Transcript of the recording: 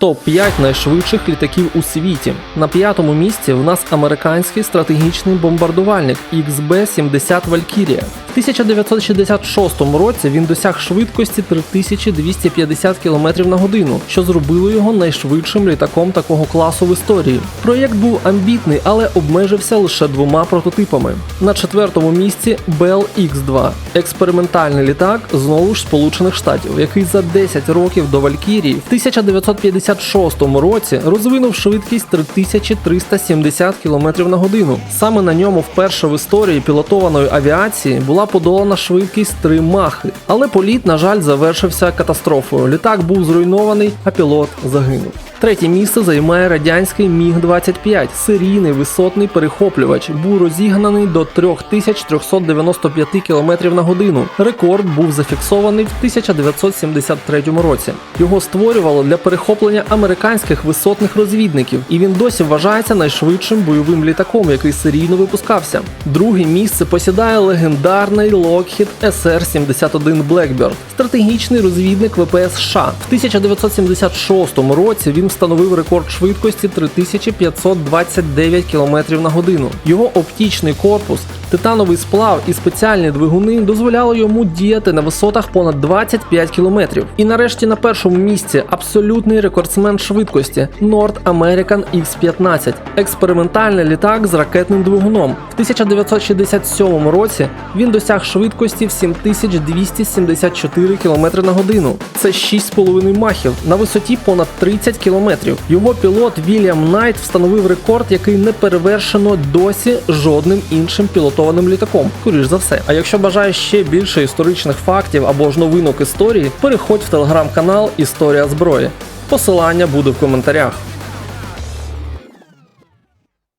Топ-5 найшвидших літаків у світі. На п'ятому місці в нас американський стратегічний бомбардувальник XB-70 Valkyrie. В 1966 році він досяг швидкості 3250 км на годину, що зробило його найшвидшим літаком такого класу в історії. Проєкт був амбітний, але обмежився лише двома прототипами. На четвертому місці Bell X-2 експериментальний літак знову ж Сполучених Штатів, який за 10 років до Валькірії в 1956 році розвинув швидкість 3370 км на годину. Саме на ньому вперше в історії пілотованої авіації була подолана швидкість 3 махи. Але політ, на жаль, завершився катастрофою. Літак був зруйнований, а пілот загинув. Третє місце займає радянський Міг-25, серійний висотний перехоплювач. Був розігнаний до 3395 км на годину. Рекорд був зафіксований в 1973 році. Його створювало для перехоплення американських висотних розвідників, і він досі вважається найшвидшим бойовим літаком, який серійно випускався. Друге місце посідає легендарний Lockheed SR-71 Blackbird, стратегічний розвідник ВПС США. В 1976 році він встановив рекорд швидкості 3529 км на годину. Його оптічний корпус, титановий сплав і спеціальні двигуни дозволяли йому діяти на висотах понад 25 км. І нарешті на першому місці абсолютний рекордсмен швидкості Nord American X-15, експериментальний літак з ракетним двигуном. В 1967 році він досяг швидкості в 7274 км на годину. Це 6,5 махів на висоті понад 30 км. Його пілот Вільям Найт встановив рекорд, який не перевершено досі жодним іншим пілотованим літаком. Скоріш за все. А якщо бажаєш ще більше історичних фактів або ж новинок історії, переходь в телеграм-канал Історія зброї. Посилання буде в коментарях.